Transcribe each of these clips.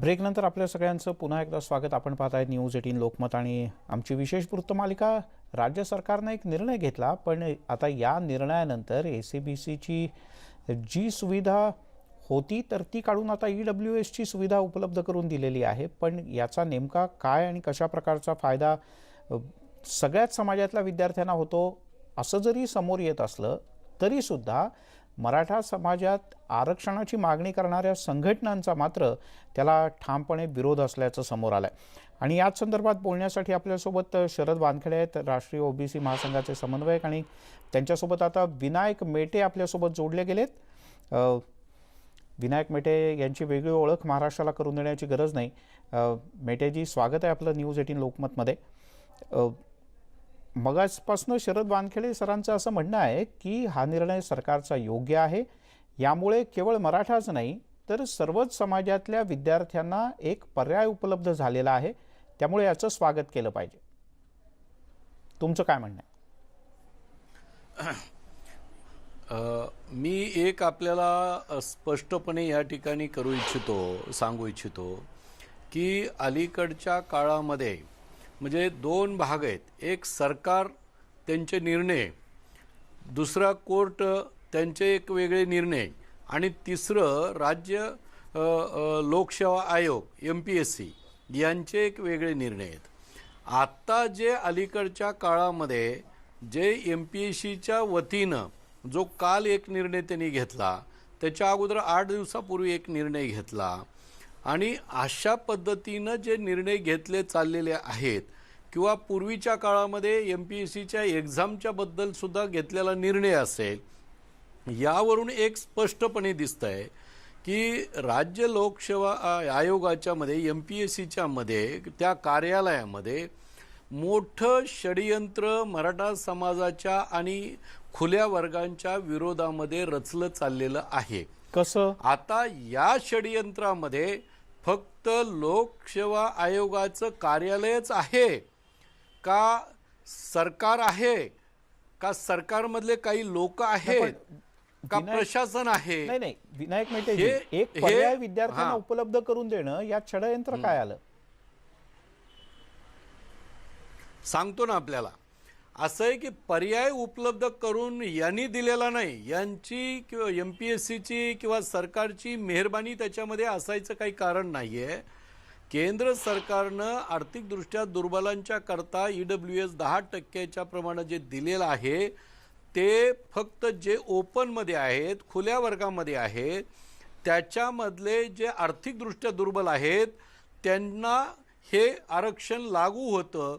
ब्रेकनंतर आपल्या सगळ्यांचं पुन्हा एकदा स्वागत. आपण पाहत आहे न्यूज एटीन लोकमत आणि आमची विशेष वृत्तमालिका. राज्य सरकारनं एक निर्णय घेतला पण आता या निर्णयानंतर ए सी बी सीची जी सुविधा होती तर ती काढून आता ई डब्ल्यू एसची सुविधा उपलब्ध करून दिलेली आहे. पण याचा नेमका काय आणि कशा प्रकारचा फायदा सगळ्याच समाजातल्या विद्यार्थ्यांना होतो असं जरी समोर येत असलं तरीसुद्धा मराठा समाजात आरक्षणाची मागणी करणाऱ्या संघटनांचा मात्र त्याला ठामपणे विरोध असल्याचं समोर आलं आहे आणि याच संदर्भात बोलण्यासाठी आपल्यासोबत शरद वानखेडे आहेत राष्ट्रीय ओबीसी महासंघाचे समन्वयक आणि त्यांच्यासोबत आता विनायक मेटे आपल्यासोबत जोडले गेलेत. विनायक मेटे यांची वेगळी ओळख महाराष्ट्राला करून देण्याची गरज नाही. मेटेजी स्वागत आहे आपलं न्यूज एटीन लोकमतमध्ये. मगाचपासनं शरद वानखेडे सरांचं असं म्हणणं आहे की हा निर्णय सरकारचा योग्य आहे. यामुळे केवळ मराठाच नाही तर सर्वच समाजातल्या विद्यार्थ्यांना एक पर्याय उपलब्ध झालेला आहे. त्यामुळे याचं स्वागत केलं पाहिजे. तुमचं काय म्हणणं आहे? मी एक आपल्याला स्पष्टपणे या ठिकाणी करू इच्छितो सांगू इच्छितो की अलीकडच्या काळामध्ये म्हणजे दोन भाग आहेत. एक सरकार त्यांचे निर्णय. दुसरा कोर्ट त्यांचे एक वेगळे निर्णय. आणि तिसरं राज्य लोकसेवा आयोग एम पी एस सी यांचे एक वेगळे निर्णय आहेत. आत्ता जे अलीकडच्या काळामध्ये जे एम पी एस सीच्या वतीनं जो काल एक निर्णय त्यांनी घेतला त्याच्या अगोदर आठ दिवसापूर्वी एक निर्णय घेतला आणि अशा पद्धतीनं जे निर्णय घेतले चाललेले आहेत किंवा पूर्वीच्या काळामध्ये एम पी एस सीच्या एक्झामच्या बद्दल सुद्धा घेतलेला निर्णय असेल यावरून एक स्पष्टपणे दिसत आहे की राज्य लोकसेवा आ- आयोगाच्या मध्ये एम पी एस सीच्या मध्ये त्या कार्यालयामध्ये मोठं षडयंत्र मराठा समाजाच्या आणि खुल्या वर्गांच्या विरोधामध्ये रचलं चाललेलं आहे. कसं? आता या षडयंत्रामध्ये फक्त लोकसेवा आयोगाचं कार्यालयच आहे का सरकार आहे? का सरकारमधले काही लोक आहेत? का प्रशासन आहे? नाही नाही. विनायक मेटे एक पर्याय विद्यार्थ्यांना. उपलब्ध करून देणं यात षडयंत्र काय आलं? सांगतो ना आपल्याला. असं आहे की पर्याय उपलब्ध करून यांनी दिलेला नाही यांची किंवा एम पी एस सीची किंवा सरकारची मेहरबानी त्याच्यामध्ये असायचं काही कारण नाही आहे केंद्र सरकारनं आर्थिकदृष्ट्या दुर्बलांच्या करता ई डब्ल्यू एस दहा टक्क्याच्या प्रमाणात जे दिलेलं आहे ते फक्त जे ओपनमध्ये आहेत खुल्या वर्गामध्ये आहेत त्याच्यामधले जे आर्थिकदृष्ट्या दुर्बल आहेत त्यांना हे आरक्षण लागू होतं.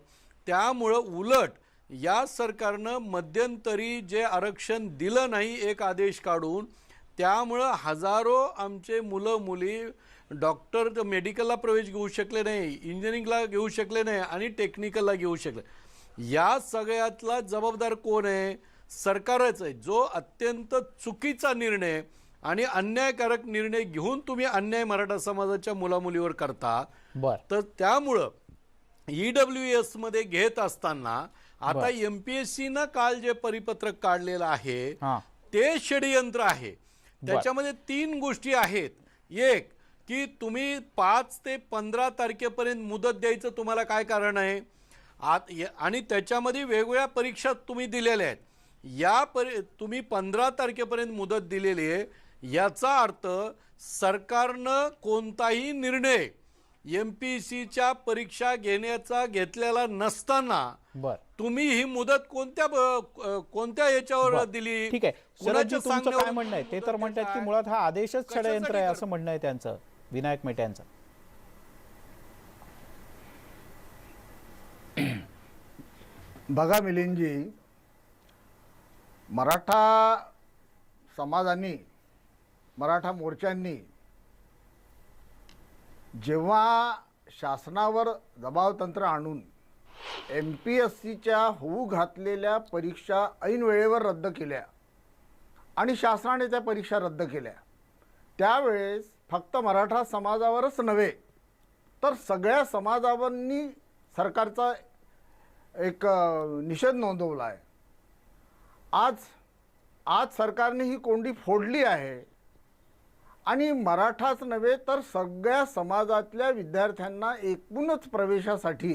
त्यामुळं उलट या सरकारनं मध्यंतरी जे आरक्षण दिलं नाही एक आदेश काढून त्यामुळं हजारो आमचे मुलं मुली डॉक्टर मेडिकलला प्रवेश घेऊ शकले नाही इंजिनिअरिंगला घेऊ शकले नाही आणि टेक्निकलला घेऊ शकले. या सगळ्यातला जबाबदार कोण आहे? सरकारच आहे. जो अत्यंत चुकीचा निर्णय आणि अन्यायकारक निर्णय घेऊन तुम्ही अन्याय मराठा समाजाच्या मुलामुलीवर करता बर. तर त्यामुळं ई डब्ल्यू एसमध्ये घेत असताना आता एम पी एस सीनं काल जे परिपत्रक काढलेलं आहे ते षडयंत्र आहे. त्याच्यामध्ये तीन गोष्टी आहेत. एक की तुम्ही पाच ते पंधरा तारखेपर्यंत मुदत द्यायचं तुम्हाला काय कारण आहे? आत आणि त्याच्यामध्ये वेगवेगळ्या परीक्षा तुम्ही दिलेल्या आहेत. या परी तुम्ही पंधरा तारखेपर्यंत मुदत दिलेली आहे. याचा अर्थ सरकारनं कोणताही निर्णय एम पी सीच्या परीक्षा घेण्याचा घेतलेला नसताना बर. तुम्ही ही मुदत कोणत्या कोणत्या याच्यावर. दिली? ठीक आहे. तुमचं काय म्हणणं आहे? ते तर म्हणतात की? मुळात हा आदेशच षडयंत्र आहे असं म्हणणं आहे त्यांचं. विनायक मेटे यांचं. बघा मिलिंदजी मराठा समाजाने मराठा मोर्चांनी जेव्हा शासनावर दबावतंत्र आणून एम पी एस सीच्या होऊ घातलेल्या परीक्षा ऐन वेळेवर रद्द केल्या आणि शासनाने त्या परीक्षा रद्द केल्या त्यावेळेस फक्त मराठा समाजावरच नव्हे तर सगळ्या समाजावरनी सरकारचा एक निषेध नोंदवला आहे. आज आज सरकारने ही कोंडी फोडली आहे आणि मराठाच नव्हे तर सगळ्या समाजातल्या विद्यार्थ्यांना एकूणच प्रवेशासाठी.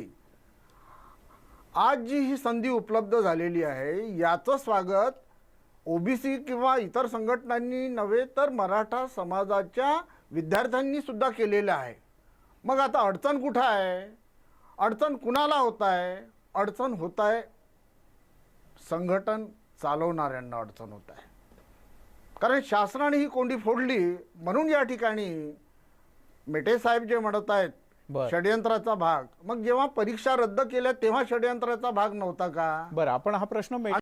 आज जी ही संधी उपलब्ध झालेली आहे याचं स्वागत ओबीसी किंवा इतर संघटनांनी नव्हे तर मराठा समाजाच्या विद्यार्थ्यांनी सुद्धा केलेलं आहे. मग आता अडचण कुठं आहे? अडचण कुणाला होत आहे? अडचण होत आहे संघटन चालवणाऱ्यांना अडचण होत आहे. कारण शासनाने ही कोंडी फोडली म्हणून या ठिकाणी मेटे साहेब जे म्हणत आहेत. षडयंत्राचा भाग मग जेव्हा परीक्षा रद्द केल्या तेव्हा षडयंत्राचा भाग नव्हता का बरं आपण हा प्रश्न